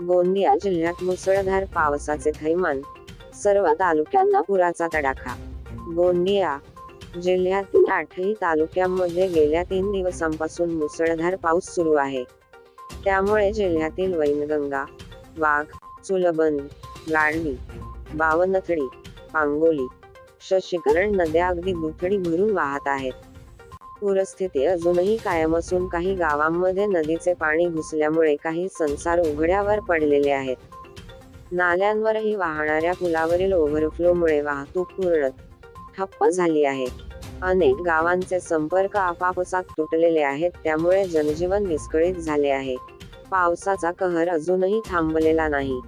गोंदिया जिल्ह्यात मुसळधार पावसाचे थैमान सर्व तालुक्यांना पुराचा तडाखा. गोंदिया जिल्ह्यातील आठही तालुक्यांमध्ये गेल्या तीन दिवसांपासून मुसळधार पाऊस सुरू आहे. त्यामुळे जिल्ह्यातील वैनगंगा वाघ चुलबंद गाडवी बावनथडी पांगोली शशिकरण नद्या अगदी दुथडी भरून वाहत आहेत. पूरस्थिती अजूनही कायम असून काही गावांमध्ये नदीचे पाणी घुसल्यामुळे काही संसार उघड्यावर पडलेले आहेत. नाल्यांवरही वाहणाऱ्या पुलावरील ओव्हरफ्लोमुळे वाहतूक पूर्ण ठप्प झाली आहे. अनेक गावांचे संपर्क आपापसात तुटलेले आहेत त्यामुळे जनजीवन विस्कळीत झाले आहे. पावसाचा कहर अजूनही थांबलेला नाही.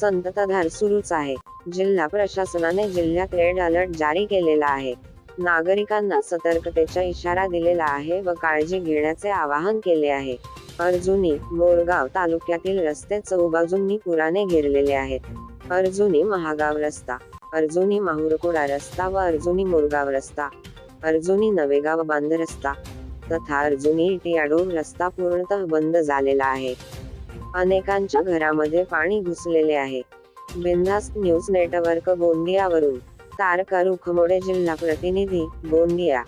संततधार सुरूच आहे. जिल्हा प्रशासनाने जिल्ह्यात रेड अलर्ट जारी केलेला आहे. नागरिकांना सतर्कतेचा इशारा दिलेला आहे व काळजी घेण्याचे आवाहन केले आहे. अर्जुनी बोरगाव तालुक्यातील रस्ते चौबाजूंनी पुराने घेरलेले आहेत. अर्जुनी महागाव रस्ता अर्जुनी माहुरकुडा रस्ता व अर्जुनी मोरगाव रस्ता अर्जुनी नवेगाव बांध रस्ता तथा अर्जुनी इटियाडोब रस्ता पूर्णतः बंद झालेला आहे. अनेकांच्या घरामध्ये पाणी घुसलेले आहे. बिनधास्त न्यूज नेटवर्क गोंदियावरून तारका रुखमोडे जिल्हा प्रतिनिधी गोंदिया.